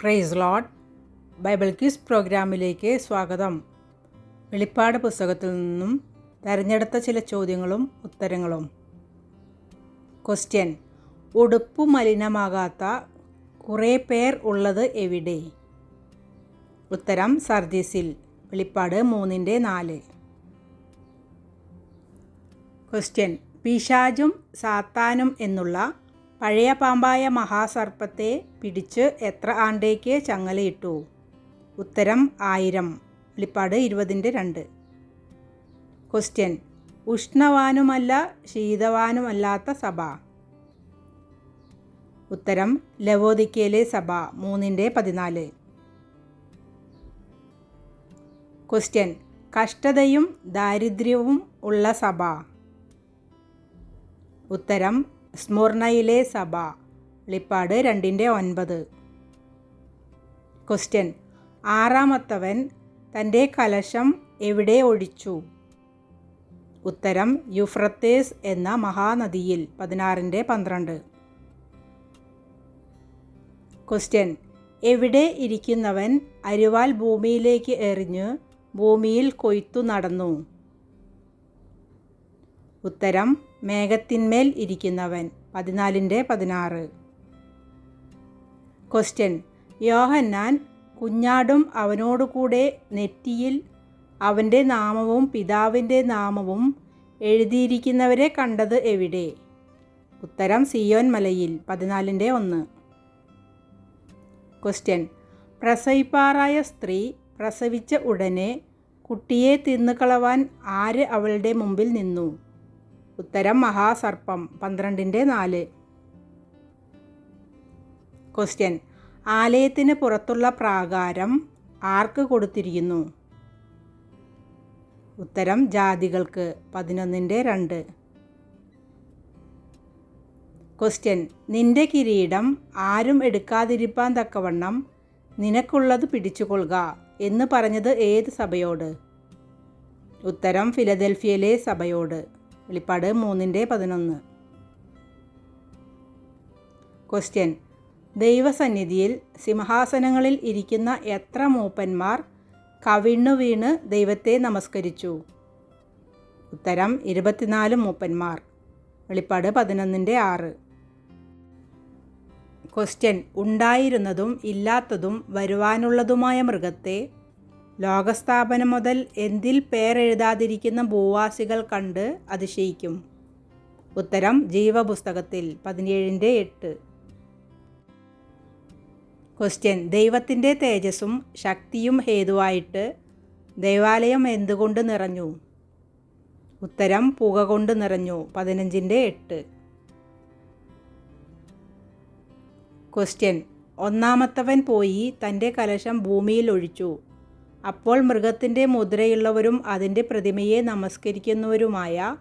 Price load Bible quiz പ്രോഗ്രാമിലേക്ക് സ്വാഗതം. വെളിപ്പാട് പുസ്തകത്തിൽ നിന്നും തിരഞ്ഞെടുത്ത ചില ചോദ്യങ്ങളും ഉത്തരങ്ങളും. ക്വസ്റ്റ്യൻ ഉടുപ്പ് മലിനമാകാത്ത കുറേ പേർ ഉള്ളത് എവിടെ? ഉത്തരം സർദീസിൽ. വെളിപ്പാട് മൂന്നിന്റെ നാല്. ക്വസ്റ്റ്യൻ പിശാജും സാത്താനും എന്നുള്ള പഴയ പാമ്പായ മഹാസർപ്പത്തെ പിടിച്ച് എത്ര ആണ്ടേക്ക് ചങ്ങലയിട്ടു? ഉത്തരം ആയിരം. വെളിപ്പാട് ഇരുപതിന്റെ രണ്ട്. ക്വസ്റ്റ്യൻ. ഉഷ്ണവാനുമല്ല ശീതവാനുമല്ലാത്ത സഭ? ഉത്തരം. ലവോദിക്കയിലെ സഭ മൂന്നിന്റെ പതിനാല്. ക്വസ്റ്റ്യൻ. കഷ്ടതയും ദാരിദ്ര്യവും ഉള്ള സഭ? ഉത്തരം. സ്മുർണയിലെ സഭ. വെളിപ്പാട് രണ്ടിന്റെ ഒൻപത്. ക്വസ്റ്റ്യൻ. ആറാമത്തവൻ തന്റെ കലശം എവിടെ ഒഴിച്ചു? ഉത്തരം യുഫ്രത്തേസ് എന്ന മഹാനദിയിൽ പതിനാറിന്റെ പന്ത്രണ്ട്. ക്വസ്റ്റ്യൻ. എവിടെ ഇരിക്കുന്നവൻ അരുവാൽ ഭൂമിയിലേക്ക് എറിഞ്ഞ് ഭൂമിയിൽ കൊയ്ത്തു നടന്നു? ഉത്തരം മേഘത്തിന്മേൽ ഇരിക്കുന്നവൻ. പതിനാലിന്റെ പതിനാറ്. ക്വസ്റ്റ്യൻ യോഹന്നാൻ കുഞ്ഞാടും അവനോടുകൂടെ നെറ്റിയിൽ അവന്റെ നാമവും പിതാവിന്റെ നാമവും എഴുതിയിരിക്കുന്നവരെ കണ്ടത് എവിടെ? ഉത്തരം സിയോൻ മലയിൽ. പതിനാലിന്റെ ഒന്ന്. ക്വസ്റ്റ്യൻ പ്രസവിപ്പാറായ സ്ത്രീ പ്രസവിച്ച ഉടനെ കുട്ടിയെ തിന്നുകളവാൻ ആര് അവളുടെ മുമ്പിൽ നിന്നു? ഉത്തരം മഹാസർപ്പം പന്ത്രണ്ടിന്റെ നാല്. ക്വസ്റ്റ്യൻ ആലയത്തിന് പുറത്തുള്ള പ്രാകാരം ആർക്ക് കൊടുത്തിരിക്കുന്നു? ഉത്തരം ജാതികൾക്ക് പതിനൊന്നിന്റെ രണ്ട്. ക്വസ്റ്റ്യൻ നിന്റെ കിരീടം ആരും എടുക്കാതിരിപ്പാൻ തക്കവണ്ണം നിനക്കുള്ളത് പിടിച്ചുകൊള്ളുക എന്ന് പറഞ്ഞത് ഏത് സഭയോട്? ഉത്തരം ഫിലദൽഫിയയിലെ സഭയോട്. വെളിപ്പാട് മൂന്നിന്റെ പതിനൊന്ന്. ക്വസ്റ്റ്യൻ ദൈവസന്നിധിയിൽ സിംഹാസനങ്ങളിൽ ഇരിക്കുന്ന എത്ര മൂപ്പന്മാർ കവിണ്ണു വീണ് ദൈവത്തെ നമസ്കരിച്ചു? ഉത്തരം ഇരുപത്തിനാല് മൂപ്പന്മാർ. വെളിപ്പാട് പതിനൊന്നിന്റെ ആറ്. ക്വസ്റ്റ്യൻ ഉണ്ടായിരുന്നതും ഇല്ലാത്തതും വരുവാനുള്ളതുമായ മൃഗത്തെ ലോകസ്ഥാപനം മുതൽ എന്തിൽ പേരെഴുതാതിരിക്കുന്ന ഭൂവാസികൾ കണ്ട് അതിശയിക്കും. ഉത്തരം ജീവപുസ്തകത്തിൽ പതിനേഴിന്റെ എട്ട്. ക്വസ്റ്റ്യൻ ദൈവത്തിന്റെ തേജസ്സും ശക്തിയും ഹേതുവായിട്ട് ദേവാലയം എന്തുകൊണ്ട് നിറഞ്ഞു? ഉത്തരം പുക കൊണ്ട് നിറഞ്ഞു പതിനഞ്ചിന്റെ എട്ട്. ക്വസ്റ്റ്യൻ ഒന്നാമത്തവൻ പോയി തന്റെ കലശം ഭൂമിയിൽ ഒഴിച്ചു അപ്പോൾ മൃഗത്തിന്റെ മുദ്രയുള്ളവരും അതിന്റെ പ്രതിമയെ നമസ്കരിക്കുന്നവരുമായ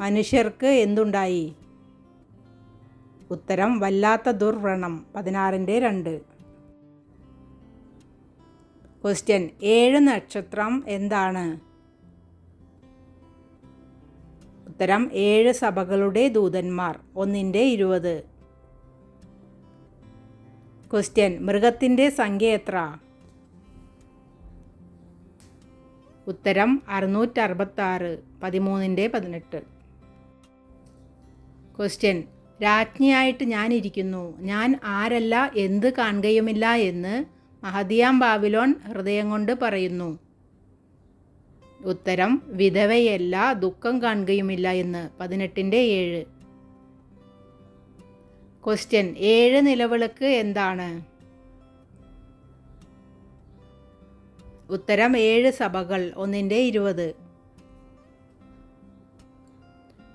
മനുഷ്യർക്ക് എന്തുണ്ടായി? ഉത്തരം വല്ലാത്ത ദുർവ്രണം. പതിനാറിന്റെ രണ്ട്. ക്വസ്റ്റ്യൻ ഏഴ് നക്ഷത്രം എന്താണ്? ഉത്തരം ഏഴ് സഭകളുടെ ദൂതന്മാർ. ഒന്നിന്റെ ഇരുപത്. ക്വസ്റ്റ്യൻ മൃഗത്തിന്റെ സംഖ്യ എത്ര? ഉത്തരം അറുന്നൂറ്ററുപത്താറ് പതിമൂന്നിന്റെ പതിനെട്ട്. ക്വസ്റ്റ്യൻ രാജ്ഞിയായിട്ട് ഞാനിരിക്കുന്നു. ഞാൻ ആരല്ല എന്ത് കാണുകയുമില്ല എന്ന് മഹദിയാം ബാബിലോൺ ഹൃദയം കൊണ്ട് പറയുന്നു. ഉത്തരം വിധവയല്ല ദുഃഖം കാണുകയുമില്ല എന്ന്. പതിനെട്ടിന്റെ ഏഴ്. ക്വസ്റ്റ്യൻ ഏഴ് നിലവിളക്ക് എന്താണ്? ഉത്തരം ഏഴ് സഭകൾ ഒന്നിന്റെ ഇരുപത്.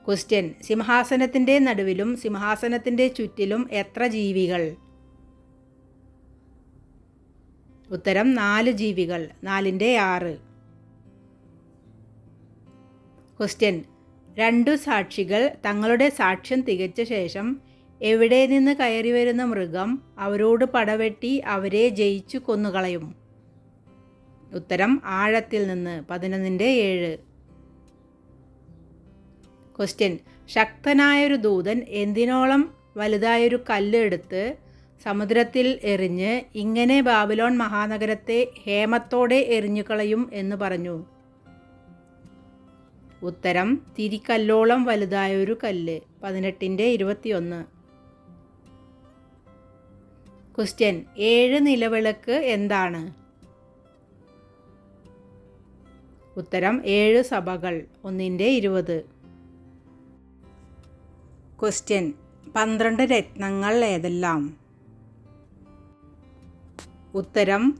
ക്വസ്റ്റ്യൻ സിംഹാസനത്തിന്റെ നടുവിലും സിംഹാസനത്തിന്റെ ചുറ്റിലും എത്ര ജീവികൾ? ഉത്തരം നാല് ജീവികൾ നാലിന്റെ ആറ്. ക്വസ്റ്റ്യൻ രണ്ടു സാക്ഷികൾ തങ്ങളുടെ സാക്ഷ്യം തികച്ച ശേഷം എവിടെ നിന്ന് കയറി വരുന്ന മൃഗം അവരോട് പടവെട്ടി അവരെ ജയിച്ചു കൊന്നുകളയും? ഉത്തരം ആഴത്തിൽ നിന്ന് പതിനൊന്നിന്റെ ഏഴ്. ക്വസ്റ്റ്യൻ ശക്തനായൊരു ദൂതൻ എന്തിനോളം വലുതായൊരു കല്ല് എടുത്ത് സമുദ്രത്തിൽ എറിഞ്ഞ് ഇങ്ങനെ ബാബിലോൺ മഹാനഗരത്തെ ഹേമത്തോടെ എറിഞ്ഞുകളയും എന്ന് പറഞ്ഞു. ഉത്തരം തിരിക്കല്ലോളം വലുതായൊരു കല്ല്. പതിനെട്ടിന്റെ ഇരുപത്തിയൊന്ന്. ക്വസ്റ്റ്യൻ ഏഴ് നിലവിളക്ക് എന്താണ്? ഉത്തരം ഏഴ് സഭകൾ ഒന്നിന്റെ ഇരുപത്. ക്വസ്റ്റ്യൻ പന്ത്രണ്ട് രത്നങ്ങൾ ഏതെല്ലാം? ഉത്തരം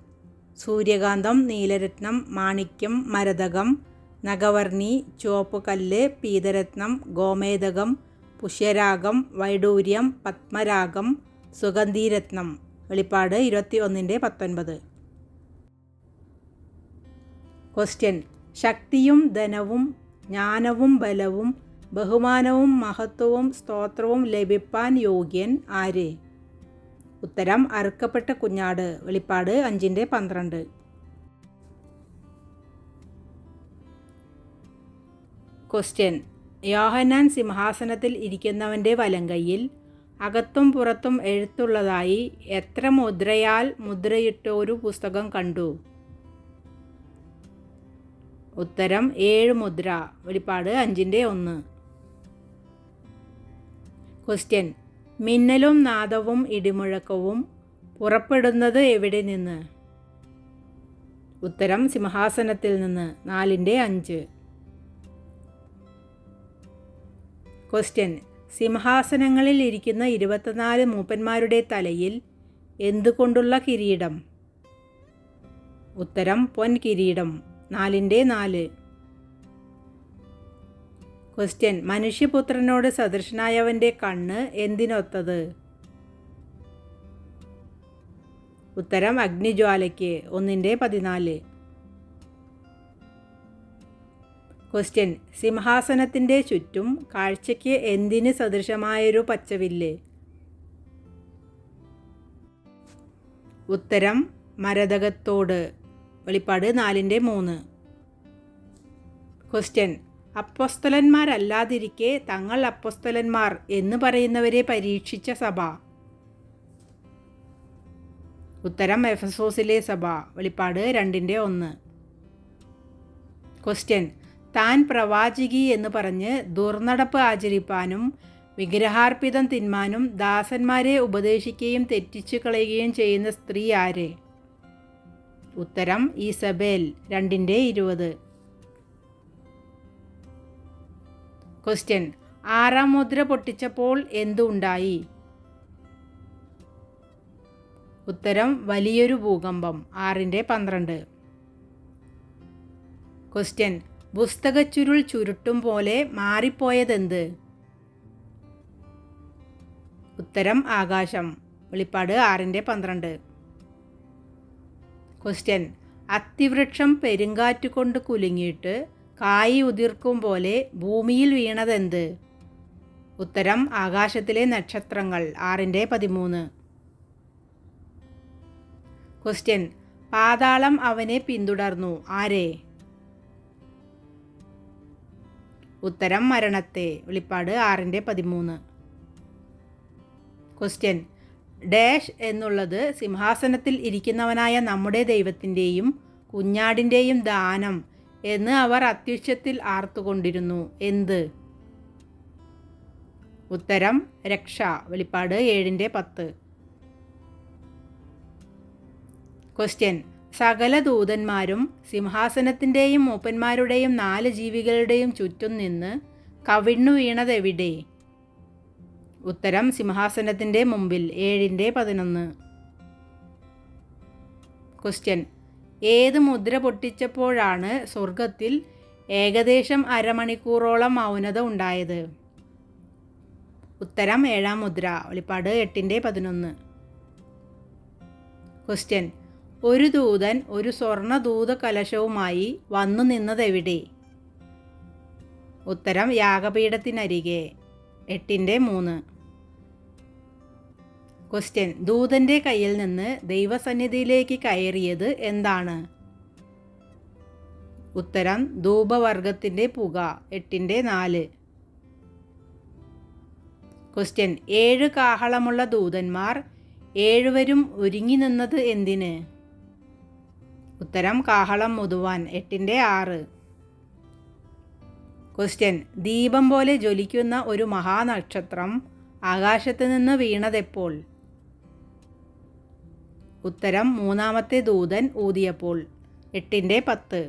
സൂര്യകാന്തം നീലരത്നം മാണിക്യം മരതകം നഗവർണി ചുവപ്പ് കല്ല് പീതരത്നം ഗോമേതകം പുഷ്യരാഗം വൈഡൂര്യം പത്മരാഗം സുഗന്ധിരത്നം. വെളിപ്പാട് ഇരുപത്തി ഒന്നിന്റെ പത്തൊൻപത്. ക്വസ്റ്റ്യൻ ശക്തിയും ധനവും ജ്ഞാനവും ബലവും ബഹുമാനവും മഹത്വവും സ്തോത്രവും ലഭിപ്പാൻ യോഗ്യൻ ആര്? ഉത്തരം അറുക്കപ്പെട്ട കുഞ്ഞാട്. വെളിപ്പാട് അഞ്ചിന്റെ പന്ത്രണ്ട്. ക്വസ്റ്റ്യൻ യോഹനാൻ സിംഹാസനത്തിൽ ഇരിക്കുന്നവന്റെ വലങ്കയിൽ അകത്തും പുറത്തും എഴുത്തുള്ളതായി എത്ര മുദ്രയാൽ മുദ്രയിട്ട ഒരു പുസ്തകം കണ്ടു? ഉത്തരം ഏഴ് മുദ്ര. വെളിപ്പാട് അഞ്ചിന്റെ ഒന്ന്. ക്വസ്റ്റ്യൻ മിന്നലും നാദവും ഇടിമുഴക്കവും പുറപ്പെടുന്നത് എവിടെ നിന്ന്? ഉത്തരം സിംഹാസനത്തിൽ നിന്ന്. നാലിന്റെ അഞ്ച്. ക്വസ്റ്റ്യൻ സിംഹാസനങ്ങളിൽ ഇരിക്കുന്ന ഇരുപത്തിനാല് മൂപ്പന്മാരുടെ തലയിൽ എന്തുകൊണ്ടുള്ള കിരീടം? ഉത്തരം പൊൻ കിരീടം നാലിന്റെ നാല്. ക്വസ്റ്റ്യൻ മനുഷ്യപുത്രനോട് സദൃശനായവന്റെ കണ്ണ് എന്തിനൊത്തത്? ഉത്തരം അഗ്നിജ്വാലയ്ക്ക്. ഒന്നിന്റെ പതിനാല്. ക്വസ്റ്റ്യൻ സിംഹാസനത്തിന്റെ ചുറ്റും കാഴ്ചയ്ക്ക് എന്തിന് സദൃശമായൊരു പച്ചവില്ല്? ഉത്തരം മരതകത്തോട്. വെളിപ്പാട് നാലിന്റെ മൂന്ന്. ക്വസ്റ്റ്യൻ അപ്പസ്തലന്മാരല്ലാതിരിക്കെ തങ്ങൾ അപ്പസ്തലന്മാർ എന്ന് പറയുന്നവരെ പരീക്ഷിച്ച സഭ. ഉത്തരം എഫസോസിലെ സഭ. വെളിപ്പാട് രണ്ടിന്റെ ഒന്ന്. ക്വസ്റ്റ്യൻ താൻ പ്രവാചകി എന്ന് പറഞ്ഞ് ദുർനടപ്പ് ആചരിപ്പാനും വിഗ്രഹാർപ്പിതം തിന്മാനും ദാസന്മാരെ ഉപദേശിക്കുകയും തെറ്റിച്ചു കളയുകയും ചെയ്യുന്ന സ്ത്രീ ആര്? ഉത്തരം ഈസബേൽ രണ്ടിന്റെ ഇരുപത്. ക്വസ്റ്റ്യൻ ആറാം മുദ്ര പൊട്ടിച്ചപ്പോൾ എന്തുണ്ടായി? ഉത്തരം വലിയൊരു ഭൂകമ്പം. ആറിന്റെ പന്ത്രണ്ട്. ക്വസ്റ്റ്യൻ പുസ്തകച്ചുരുൾ ചുരുട്ടും പോലെ മാറിപ്പോയതെന്ത്? ഉത്തരം ആകാശം. വെളിപ്പാട് ആറിന്റെ പന്ത്രണ്ട്. ക്വസ്റ്റ്യൻ അത്തിവൃക്ഷം പെരുങ്കാറ്റുകൊണ്ട് കുലുങ്ങിയിട്ട് കായി ഉതിർക്കും പോലെ ഭൂമിയിൽ വീണതെന്ത്? ഉത്തരം ആകാശത്തിലെ നക്ഷത്രങ്ങൾ ആറിന്റെ പതിമൂന്ന്. ക്വസ്റ്റ്യൻ പാതാളം അവനെ പിന്തുടർന്നു ആരെ? ഉത്തരം മരണത്തെ വെളിപ്പാട് ആറിന്റെ പതിമൂന്ന്. ക്വസ്റ്റ്യൻ ഡാഷ് എന്നുള്ളത് സിംഹാസനത്തിൽ ഇരിക്കുന്നവനായ നമ്മുടെ ദൈവത്തിന്റെയും കുഞ്ഞാടിന്റെയും ദാനം എന്ന് അവർ അത്യുച്ചത്തിൽ ആർത്തുകൊണ്ടിരുന്നു. എന്ത്? ഉത്തരം രക്ഷ. വെളിപ്പാട് ഏഴിന്റെ പത്ത്. ക്വസ്റ്റ്യൻ സകല ദൂതന്മാരും സിംഹാസനത്തിന്റെയും മൂപ്പന്മാരുടെയും നാല് ജീവികളുടെയും ചുറ്റും നിന്ന് കവിണ്ണു വീണതെവിടെ? ഉത്തരം സിംഹാസനത്തിന്റെ മുമ്പിൽ ഏഴിന്റെ പതിനൊന്ന്. ക്വസ്റ്റ്യൻ ഏത് മുദ്ര പൊട്ടിച്ചപ്പോഴാണ് സ്വർഗത്തിൽ ഏകദേശം അരമണിക്കൂറോളം മൗനത ഉണ്ടായത്? ഉത്തരം ഏഴാം മുദ്ര ഒളിപ്പാട് എട്ടിന്റെ പതിനൊന്ന്. ക്വസ്റ്റ്യൻ ഒരു ദൂതൻ ഒരു സ്വർണ ദൂത കലശവുമായി വന്നു നിന്നതെവിടെ? ഉത്തരം യാഗപീഠത്തിനരികെ എട്ടിന്റെ മൂന്ന്. ക്വസ്റ്റ്യൻ ദൂതന്റെ കയ്യിൽ നിന്ന് ദൈവസന്നിധിയിലേക്ക് കയറിയത് എന്താണ്? ഉത്തരം ധൂപവർഗത്തിന്റെ പുക. എട്ടിന്റെ നാല്. ക്വസ്റ്റ്യൻ ഏഴ് കാഹളമുള്ള ദൂതന്മാർ ഏഴുവരും ഒരുങ്ങി നിന്നത് എന്തിന്? ഉത്തരം കാഹളം മുതുവാൻ. എട്ടിന്റെ ആറ്. ക്വസ്റ്റ്യൻ ദീപം പോലെ ജ്വലിക്കുന്ന ഒരു മഹാനക്ഷത്രം ആകാശത്ത് നിന്ന് വീണതെപ്പോൾ? ഉത്തരം മൂന്നാമത്തെ ദൂതൻ ഊതിയപ്പോൾ എട്ടിന്റെ പത്ത്.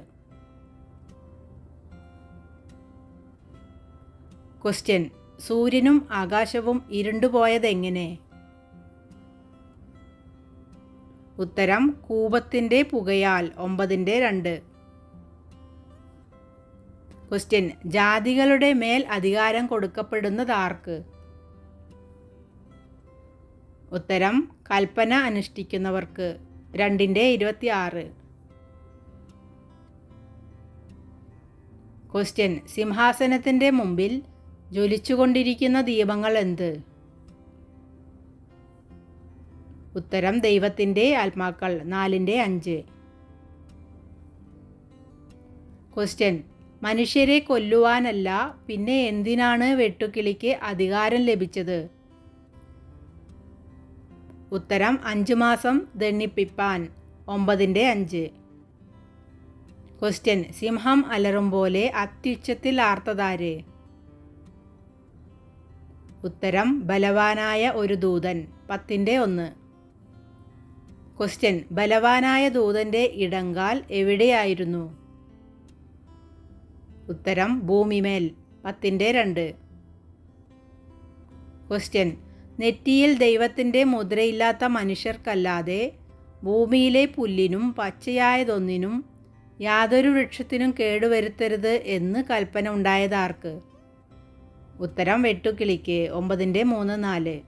ക്വസ്റ്റ്യൻ സൂര്യനും ആകാശവും ഇരുണ്ടുപോയതെങ്ങനെ ഉത്തരം കൂപത്തിന്റെ പുകയാൽ ഒമ്പതിന്റെ രണ്ട്. ക്വസ്റ്റ്യൻ ജാതികളുടെ മേൽ അധികാരം കൊടുക്കപ്പെടുന്നത് ആർക്ക് ഉത്തരം കൽപ്പന അനുഷ്ഠിക്കുന്നവർക്ക്. രണ്ടിന്റെ ഇരുപത്തി ആറ് ക്വസ്റ്റ്യൻ സിംഹാസനത്തിന്റെ മുമ്പിൽ ജ്വലിച്ചുകൊണ്ടിരിക്കുന്ന ദീപങ്ങൾ എന്ത്? ഉത്തരം ദൈവത്തിന്റെ ആത്മാക്കൾ. നാലിന്റെ അഞ്ച്. ക്വസ്റ്റ്യൻ മനുഷ്യരെ കൊല്ലുവാനല്ല പിന്നെ എന്തിനാണ് വെട്ടുക്കിളിക്ക് അധികാരം ലഭിച്ചത്? ഉത്തരം അഞ്ച് മാസം ദണ്ണിപ്പിപ്പാൻ ഒമ്പതിന്റെ അഞ്ച്. ക്വസ്റ്റ്യൻ സിംഹം അലറും പോലെ അത്യുച്ചത്തിൽ ആർത്തതാര്? ഉത്തരം ബലവാനായ ഒരു ദൂതൻ പത്തിന്റെ ഒന്ന്. ക്വസ്റ്റ്യൻ ബലവാനായ ദൂതന്റെ ഇടങ്കാൽ എവിടെയായിരുന്നു? ഉത്തരം ഭൂമിമേൽ പത്തിന്റെ രണ്ട്. ക്വസ്റ്റ്യൻ നെറ്റിയിൽ ദൈവത്തിന്റെ മുദ്രയില്ലാത്ത മനുഷ്യർക്കല്ലാതെ ഭൂമിയിലെ പുല്ലിനും പച്ചയായതൊന്നിനും യാതൊരു വൃക്ഷത്തിനും കേടുവരുത്തരുത് എന്ന് കൽപ്പന ഉണ്ടായതാർക്ക്? ഉത്തരം വെട്ടുക്കിളിക്ക് ഒമ്പതിന്റെ മൂന്ന് നാല്.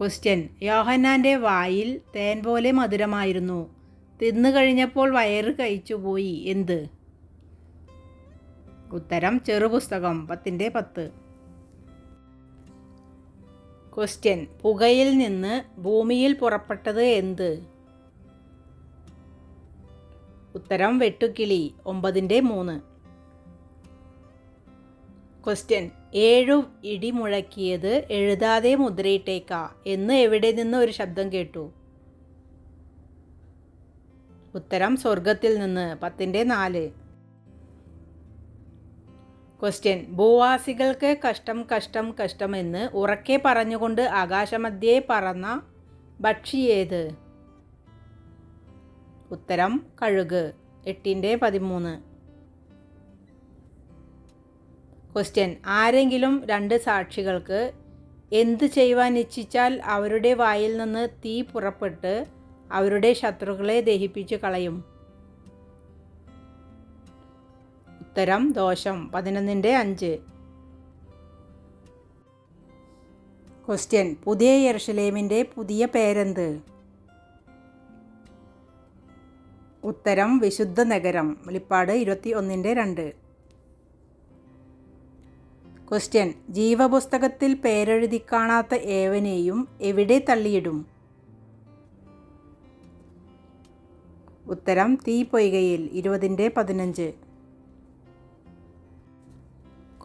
ക്വസ്റ്റ്യൻ. യോഹന്നാന്റെ വായിൽ തേൻ പോലെ മധുരമായിരുന്നു. തിന്നു കഴിഞ്ഞപ്പോൾ വയറ് കഴിച്ചുപോയി. എന്ത്? ഉത്തരം ചെറുപുസ്തകം പത്തിന്റെ പത്ത്. ക്വസ്റ്റ്യൻ പുകയിൽ നിന്ന് ഭൂമിയിൽ പുറപ്പെട്ടത് എന്ത്? ഉത്തരം വെട്ടുക്കിളി ഒമ്പതിന്റെ മൂന്ന്. ക്വസ്റ്റ്യൻ ഏഴു ഇടി മുഴക്കിയത് എഴുതാതെ മുദ്രയിട്ടേക്ക എന്ന് എവിടെ നിന്ന് ഒരു ശബ്ദം കേട്ടു? ഉത്തരം സ്വർഗത്തിൽ നിന്ന് പത്തിന്റെ നാല്. ക്വസ്റ്റ്യൻ ഭൂവാസികൾക്ക് കഷ്ടം കഷ്ടം കഷ്ടമെന്ന് ഉറക്കെ പറഞ്ഞുകൊണ്ട് ആകാശമധ്യേ പറന്ന ഭക്ഷി ഏത്? ഉത്തരം കഴുക്. എട്ടിന്റെ പതിമൂന്ന്. ക്വസ്റ്റ്യൻ ആരെങ്കിലും രണ്ട് സാക്ഷികൾക്ക് എന്ത് ചെയ്യുവാൻ ഇച്ഛിച്ചാൽ അവരുടെ വായിൽ നിന്ന് തീ പുറപ്പെട്ട് അവരുടെ ശത്രുക്കളെ ദഹിപ്പിച്ചു കളയും. ഉത്തരം ദോഷം. പതിനൊന്നിന്റെ അഞ്ച്. ക്വസ്റ്റ്യൻ പുതിയ യെറുഷലേമിന്റെ പുതിയ പേരെന്ത്? ഉത്തരം വിശുദ്ധ നഗരം. വെളിപ്പാട് ഇരുപത്തി ഒന്നിന്റെ രണ്ട്. ക്വസ്റ്റ്യൻ ജീവപുസ്തകത്തിൽ പേരെഴുതി കാണാത്ത ഏവനെയും എവിടെ തള്ളിയിടും? ഉത്തരം തീ പൊയ്കയിൽ. ഇരുപതിന്റെ പതിനഞ്ച്.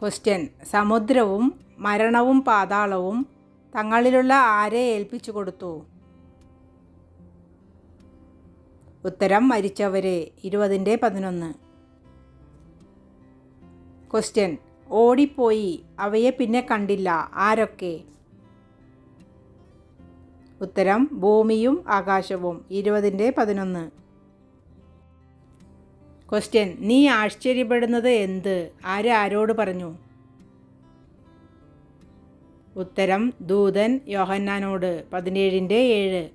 ക്വസ്റ്റ്യൻ. സമുദ്രവും മരണവും പാതാളവും തങ്ങളിലുള്ള ആരെ ഏൽപ്പിച്ചു കൊടുത്തു? ഉത്തരം മരിച്ചവരെ. ഇരുപതിന്റെ പതിനൊന്ന്. ക്വസ്റ്റ്യൻ. ഓടിപ്പോയി അവയെ പിന്നെ കണ്ടില്ല. ആരൊക്കെ? ഉത്തരം ഭൂമിയും ആകാശവും. ഇരുപതിന്റെ പതിനൊന്ന്. ക്വസ്റ്റ്യൻ നീ ആശ്ചര്യപ്പെടുന്നത് എന്ത്? ആര് ആരോട് പറഞ്ഞു? ഉത്തരം ദൂതൻ യോഹന്നാനോട്. പതിനേഴിന്റെ ഏഴ്.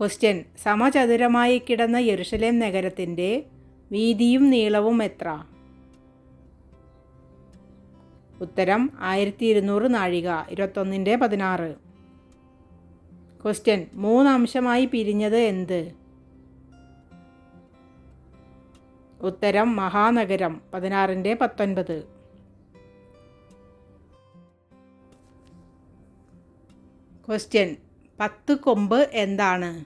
ക്വസ്റ്റ്യൻ സമചതുരമായി കിടന്ന യെരുഷലേം നഗരത്തിന്റെ വീതിയും നീളവും എത്ര? ഉത്തരം ആയിരത്തി ഇരുന്നൂറ് നാഴിക. ഇരുപത്തൊന്നിന്റെ പതിനാറ്. ക്വസ്റ്റ്യൻ മൂന്നംശമായി പിരിഞ്ഞത് എന്ത്? ഉത്തരം മഹാനഗരം പതിനാറിന്റെ പത്തൊൻപത്. ക്വസ്റ്റ്യൻ പത്ത് കൊമ്പ് എന്താണ്?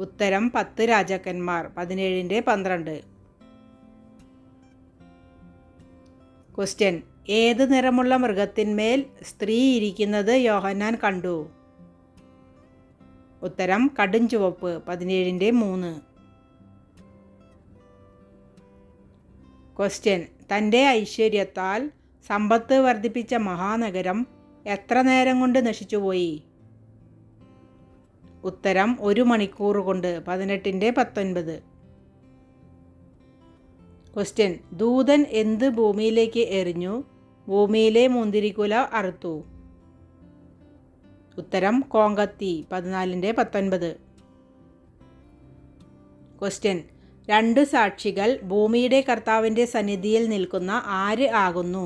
ഉത്തരം പത്ത് രാജാക്കന്മാർ പതിനേഴിന്റെ പന്ത്രണ്ട്. ക്വസ്റ്റ്യൻ ഏത് നിറമുള്ള മൃഗത്തിന്മേൽ സ്ത്രീ ഇരിക്കുന്നത് യോഹന്നാൻ കണ്ടു? ഉത്തരം കടും ചുവപ്പ് പതിനേഴിന്റെ മൂന്ന്. ക്വസ്റ്റ്യൻ തന്റെ ഐശ്വര്യത്താൽ സമ്പത്ത് വർദ്ധിപ്പിച്ച മഹാനഗരം എത്ര നേരം കൊണ്ട് നശിച്ചുപോയി? ഉത്തരം ഒരു മണിക്കൂർ കൊണ്ട് പതിനെട്ടിന്റെ പത്തൊൻപത്. ക്വസ്റ്റ്യൻ ദൂതൻ എന്ത് ഭൂമിയിലേക്ക് എറിഞ്ഞു? ഭൂമിയിലെ മുന്തിരിക്കുല അറുത്തു. ഉത്തരം കോങ്കത്തി പതിനാലിന്റെ പത്തൊൻപത്. ക്വസ്റ്റ്യൻ രണ്ട് സാക്ഷികൾ ഭൂമിയുടെ കർത്താവിന്റെ സന്നിധിയിൽ നിൽക്കുന്ന ആര് ആകുന്നു?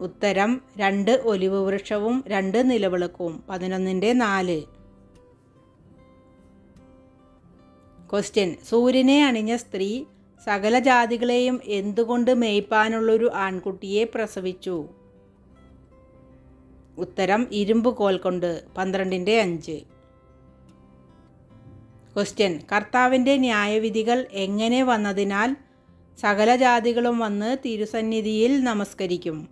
ഉത്തരം രണ്ട് ഒലിവ് വൃക്ഷവും രണ്ട് നിലവിളക്കും പതിനൊന്നിന്റെ നാല്. ക്വസ്റ്റ്യൻ സൂര്യനെ അണിഞ്ഞ സ്ത്രീ സകല ജാതികളെയും എന്തുകൊണ്ട് മേയ്പ്പാനുള്ളൊരു ആൺകുട്ടിയെ പ്രസവിച്ചു? ഉത്തരം ഇരുമ്പ് കോൽ കൊണ്ട് പന്ത്രണ്ടിന്റെ അഞ്ച്. ക്വസ്റ്റ്യൻ കർത്താവിന്റെ ന്യായവിധികൾ എങ്ങനെ വന്നതിനാൽ സകല ജാതികളും വന്ന് തിരുസന്നിധിയിൽ നമസ്കരിക്കും.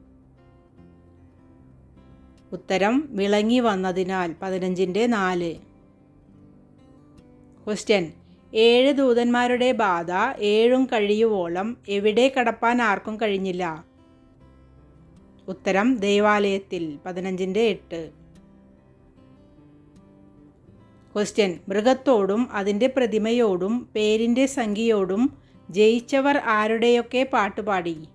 ഉത്തരം വിളങ്ങി വന്നതിനാൽ പതിനഞ്ചിന്റെ നാല്. ക്വസ്റ്റ്യൻ ഏഴ് ദൂതന്മാരുടെ ബാധ ഏഴും കഴിയുവോളം എവിടെ കടപ്പാൻ ആർക്കും കഴിഞ്ഞില്ല. ഉത്തരം ദേവാലയത്തിൽ പതിനഞ്ചിന്റെ എട്ട്. ക്വസ്റ്റ്യൻ മൃഗത്തോടും അതിന്റെ പ്രതിമയോടും പേരിന്റെ സംഖ്യയോടും ജയിച്ചവർ ആരുടെയൊക്കെ പാട്ടുപാടി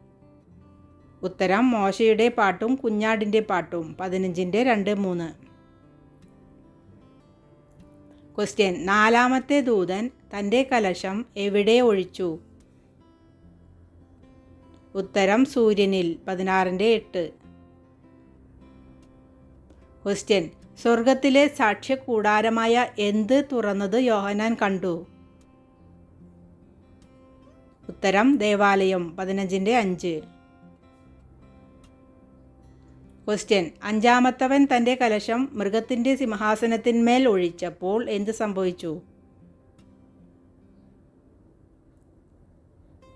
ഉത്തരം മോശയുടെ പാട്ടും കുഞ്ഞാടിന്റെ പാട്ടും പതിനഞ്ചിന്റെ രണ്ട് മൂന്ന്. ക്വസ്റ്റ്യൻ നാലാമത്തെ ദൂതൻ തന്റെ കലശം എവിടെ ഒഴിച്ചു? ഉത്തരം സൂര്യനിൽ പതിനാറിന്റെ എട്ട്. ക്വസ്റ്റ്യൻ സ്വർഗത്തിലെ സാക്ഷ്യകൂടാരമായ എന്ത് തുറന്നത് യോഹനാൻ കണ്ടു? ഉത്തരം ദേവാലയം പതിനഞ്ചിന്റെ അഞ്ച്. ക്വസ്റ്റ്യൻ അഞ്ചാമത്തവൻ തന്റെ കലശം മൃഗത്തിന്റെ സിംഹാസനത്തിന്മേൽ ഒഴിച്ചപ്പോൾ എന്ത് സംഭവിച്ചു?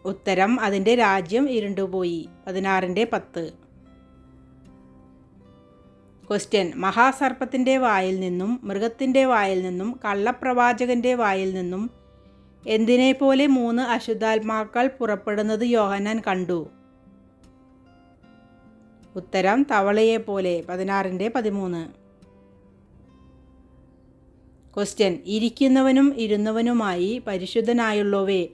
ഉത്തരം അതിന്റെ രാജ്യം ഇരുണ്ടുപോയി പതിനാറിന്റെ പത്ത്. ക്വസ്റ്റ്യൻ മഹാസർപ്പത്തിന്റെ വായിൽ നിന്നും മൃഗത്തിന്റെ വായിൽ നിന്നും കള്ളപ്രവാചകന്റെ വായിൽ നിന്നും എന്തിനെ പോലെ മൂന്ന് അശുദ്ധാത്മാക്കൾ പുറപ്പെടുന്നത് യോഹനാൻ കണ്ടു? ഉത്തരം തവളയെ തവളയെപ്പോലെ പതിനാറിന്റെ പതിമൂന്ന്. ക്വസ്റ്റ്യൻ ഇരിക്കുന്നവനും ഇരുന്നവനുമായി പരിശുദ്ധനായുള്ളവേ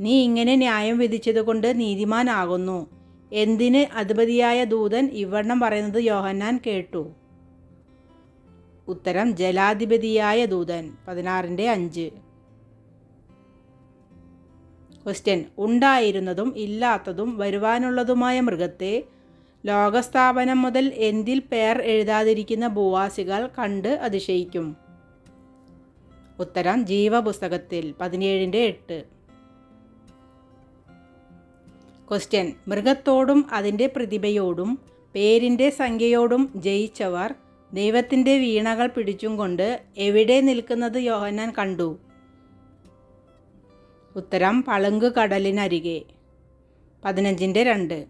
നീ ഇങ്ങനെ ന്യായം വിധിച്ചതുകൊണ്ട് നീതിമാനാകുന്നു. എന്തിന് അധിപതിയായ ദൂതൻ ഇവണ്ണം പറയുന്നത് യോഹന്നാൻ കേട്ടു. ഉത്തരം ജലാധിപതിയായ ദൂതൻ. പതിനാറിന്റെ അഞ്ച്. ക്വസ്റ്റ്യൻ ഉണ്ടായിരുന്നതും ഇല്ലാത്തതും വരുവാനുള്ളതുമായ മൃഗത്തെ ലോകസ്ഥാപനം മുതൽ എന്തിൽ പേർ എഴുതാതിരിക്കുന്ന ഭൂവാസികൾ കണ്ട് അതിശയിക്കും. ഉത്തരം ജീവപുസ്തകത്തിൽ. പതിനേഴിന്റെ എട്ട്. ക്വസ്റ്റ്യൻ മൃഗത്തോടും അതിന്റെ പ്രതിഭയോടും പേരിന്റെ സംഖ്യയോടും ജയിച്ചവർ ദൈവത്തിന്റെ വീണകൾ പിടിച്ചും കൊണ്ട് എവിടെ നിൽക്കുന്നത് യോഹന്നാൻ കണ്ടു? ഉത്തരം പളുങ്ക് കടലിനരികെ. പതിനഞ്ചിന്റെ രണ്ട്.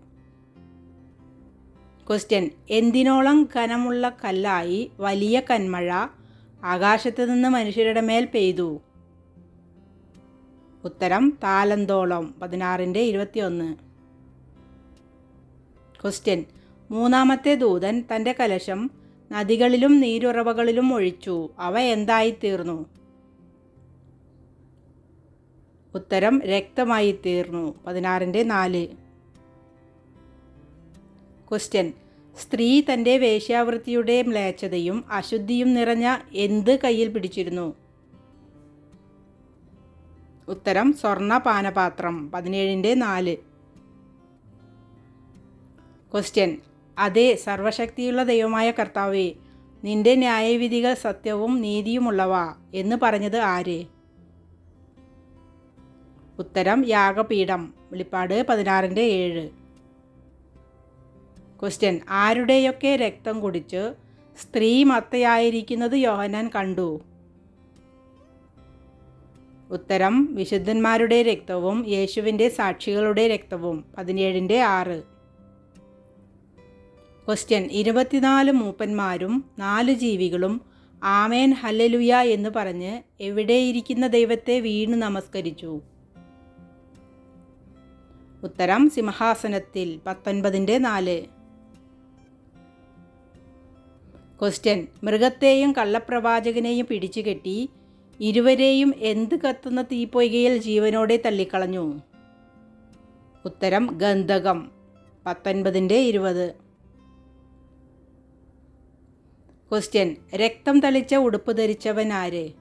ക്വസ്റ്റ്യൻ എന്തിനോളം ഘനമുള്ള കല്ലായി വലിയ കന്മഴ ആകാശത്ത് നിന്ന് മനുഷ്യരുടെ മേൽ പെയ്തു? ഉത്തരം താലന്തോളം. പതിനാറിന്റെ ഇരുപത്തിയൊന്ന്. ക്വസ്റ്റ്യൻ മൂന്നാമത്തെ ദൂതൻ തന്റെ കലശം നദികളിലും നീരുറവകളിലും ഒഴിച്ചു. അവ എന്തായിത്തീർന്നു? ഉത്തരം രക്തമായി തീർന്നു പതിനാറിന്റെ നാല്. ക്വസ്റ്റ്യൻ സ്ത്രീ തന്റെ വേശ്യാവൃത്തിയുടെ മ്ലേച്ഛതയും അശുദ്ധിയും നിറഞ്ഞ എന്ത് കയ്യിൽ പിടിച്ചിരുന്നു? ഉത്തരം സ്വർണ പാനപാത്രം. പതിനേഴിന്റെ നാല്. ക്വസ്റ്റ്യൻ അതേ സർവശക്തിയുള്ള ദൈവമായ കർത്താവേ നിന്റെ ന്യായവിധികൾ സത്യവും നീതിയുമുള്ളവ എന്ന് പറഞ്ഞത് ആര്? ഉത്തരം യാഗപീഠം വെളിപ്പാട് പതിനാറിന്റെ ഏഴ്. ക്വസ്റ്റ്യൻ ആരുടെയൊക്കെ രക്തം കുടിച്ച് സ്ത്രീ മത്തയായിരിക്കുന്നത് യോഹനാൻ കണ്ടു? ഉത്തരം വിശുദ്ധന്മാരുടെ രക്തവും യേശുവിന്റെ സാക്ഷികളുടെ രക്തവും പതിനേഴിന്റെ ആറ്. ക്വസ്റ്റ്യൻ ഇരുപത്തിനാല് മൂപ്പന്മാരും നാല് ജീവികളും ആമേൻ ഹല്ലലുയ എന്ന് പറഞ്ഞ് എവിടെയിരിക്കുന്ന ദൈവത്തെ വീണ് നമസ്കരിച്ചു? ഉത്തരം സിംഹാസനത്തിൽ പത്തൊൻപതിന്റെ നാല്. ക്വസ്റ്റ്യൻ മൃഗത്തെയും കള്ളപ്രവാചകനെയും പിടിച്ചു കെട്ടി ഇരുവരെയും എന്ത് കത്തുന്ന തീപ്പൊയ്കയിൽ ജീവനോടെ തള്ളിക്കളഞ്ഞു? ഉത്തരം ഗന്ധകം. പത്തൊൻപതിന്റെ ഇരുപത്. ക്വസ്റ്റ്യൻ രക്തം തളിച്ച ഉടുപ്പ് ധരിച്ചവൻ ആര്?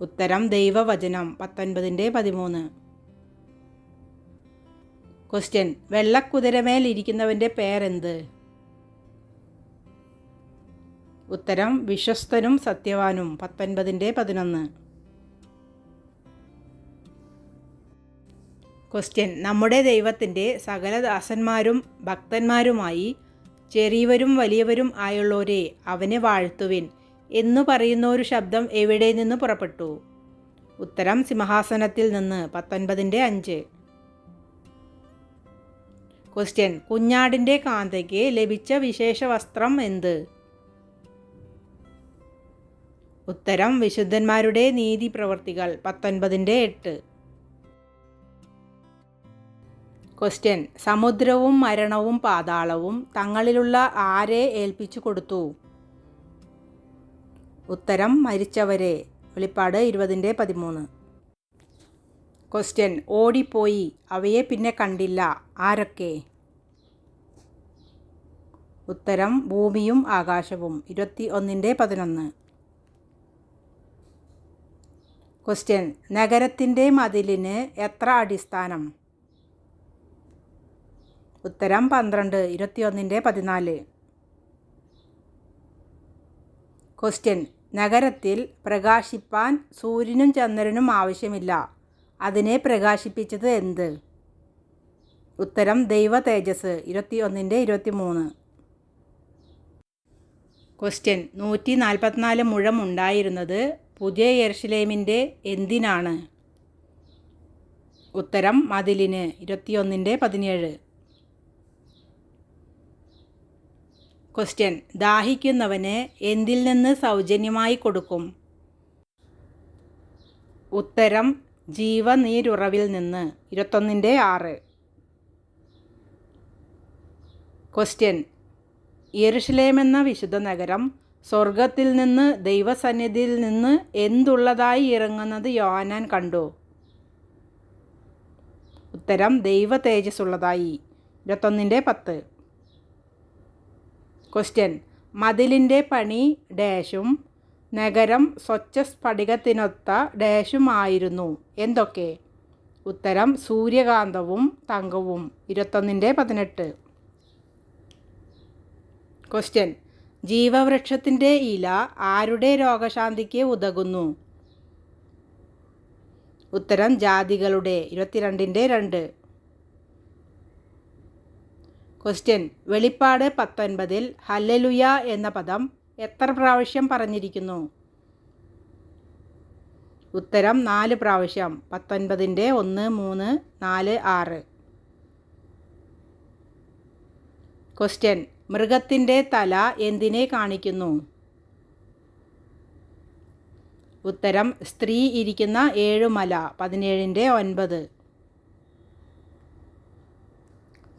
ഉത്തരം ദൈവവചനം പത്തൊൻപതിന്റെ പതിമൂന്ന്. ക്വസ്റ്റ്യൻ വെള്ളക്കുതിരമേൽ ഇരിക്കുന്നവന്റെ പേരെന്ത്? ഉത്തരം വിശ്വസ്തനും സത്യവാനും പത്തൊൻപതിന്റെ പതിനൊന്ന്. ക്വസ്റ്റ്യൻ നമ്മുടെ ദൈവത്തിന്റെ സകല ദാസന്മാരും ഭക്തന്മാരുമായി ചെറിയവരും വലിയവരും ആയുള്ളവരെ അവനെ വാഴ്ത്തുവിൻ എന്നു പറയുന്ന ഒരു ശബ്ദം എവിടെ നിന്ന് പുറപ്പെട്ടു? ഉത്തരം സിംഹാസനത്തിൽ നിന്ന് പത്തൊൻപതിന്റെ അഞ്ച്. ക്വസ്റ്റ്യൻ കുഞ്ഞാടിന്റെ കാന്തയ്ക്ക് ലഭിച്ച വിശേഷ വസ്ത്രം എന്ത്? ഉത്തരം. വിശുദ്ധന്മാരുടെ നീതി പ്രവർത്തികൾ പത്തൊൻപതിന്റെ എട്ട്. ക്വസ്റ്റ്യൻ സമുദ്രവും മരണവും പാതാളവും തങ്ങളിലുള്ള ആരെ ഏൽപ്പിച്ചു കൊടുത്തു? ഉത്തരം മരിച്ചവരെ. വെളിപ്പാട് ഇരുപതിന്റെ പതിമൂന്ന്. ക്വസ്റ്റ്യൻ ഓടിപ്പോയി. അവയെ പിന്നെ കണ്ടില്ല. ആരൊക്കെ? ഉത്തരം ഭൂമിയും ആകാശവും. ഇരുപത്തി ഒന്നിന്റെ പതിനൊന്ന്. ക്വസ്റ്റ്യൻ നഗരത്തിന്റെ മതിലിന് എത്ര അടിസ്ഥാനം? ഉത്തരം പന്ത്രണ്ട് ഇരുപത്തിയൊന്നിന്റെ പതിനാല്. ക്വസ്റ്റ്യൻ നഗരത്തിൽ പ്രകാശിപ്പാൻ സൂര്യനും ചന്ദ്രനും ആവശ്യമില്ല. അതിനെ പ്രകാശിപ്പിച്ചത് എന്ത്? ഉത്തരം ദൈവ തേജസ് ഇരുപത്തി ഒന്നിന്റെ ഇരുപത്തി മൂന്ന് ക്വസ്റ്റ്യൻ നൂറ്റി നാൽപ്പത്തിനാല് മുഴം ഉണ്ടായിരുന്നത് പുതിയ യെർഷലേമിന്റെ എന്തിനാണ്? ഉത്തരം മതിലിന് ഇരുപത്തിയൊന്നിന്റെ പതിനേഴ്. ക്വസ്റ്റ്യൻ ദാഹിക്കുന്നവന് എന്തിൽ നിന്ന് സൗജന്യമായി കൊടുക്കും? ഉത്തരം. ജീവനീരുറവിൽ നിന്ന്. ഇരുപത്തൊന്നിന്റെ ആറ്. ക്വസ്റ്റ്യൻ യെരുഷലേം എന്ന വിശുദ്ധ നഗരം സ്വർഗത്തിൽ നിന്ന് ദൈവസന്നിധിയിൽ നിന്ന് എന്തുള്ളതായി ഇറങ്ങുന്നത് യോഹനാൻ കണ്ടു? ഉത്തരം. ദൈവ തേജസ്സുള്ളതായി ഇരുപത്തൊന്നിന്റെ പത്ത്. ക്വസ്റ്റ്യൻ മതിലിന്റെ പണി ഡാഷും നഗരം സ്വച്ഛ സ്ഫടികത്തിനൊത്ത ഡാഷുമായിരുന്നു. എന്തൊക്കെ? ഉത്തരം സൂര്യകാന്തവും തങ്കവും. ഇരുപത്തൊന്നിന്റെ പതിനെട്ട്. ക്വസ്റ്റ്യൻ ജീവവൃക്ഷത്തിന്റെ ഇല ആരുടെ രോഗശാന്തിക്ക് ഉതകുന്നു? ഉത്തരം ജാതികളുടെ. ഇരുപത്തിരണ്ടിന്റെ രണ്ട്. ക്വസ്റ്റ്യൻ വെളിപ്പാട് പത്തൊൻപതിൽ ഹല്ലലുയ എന്ന പദം എത്ര പ്രാവശ്യം പറഞ്ഞിരിക്കുന്നു? ഉത്തരം നാല് പ്രാവശ്യം. പത്തൊൻപതിന്റെ ഒന്ന് മൂന്ന് നാല് ആറ്. ക്വസ്റ്റ്യൻ മൃഗത്തിന്റെ തല എന്തിനെ കാണിക്കുന്നു? ഉത്തരം സ്ത്രീ ഇരിക്കുന്ന ഏഴുമല പതിനേഴിന്റെ ഒൻപത്.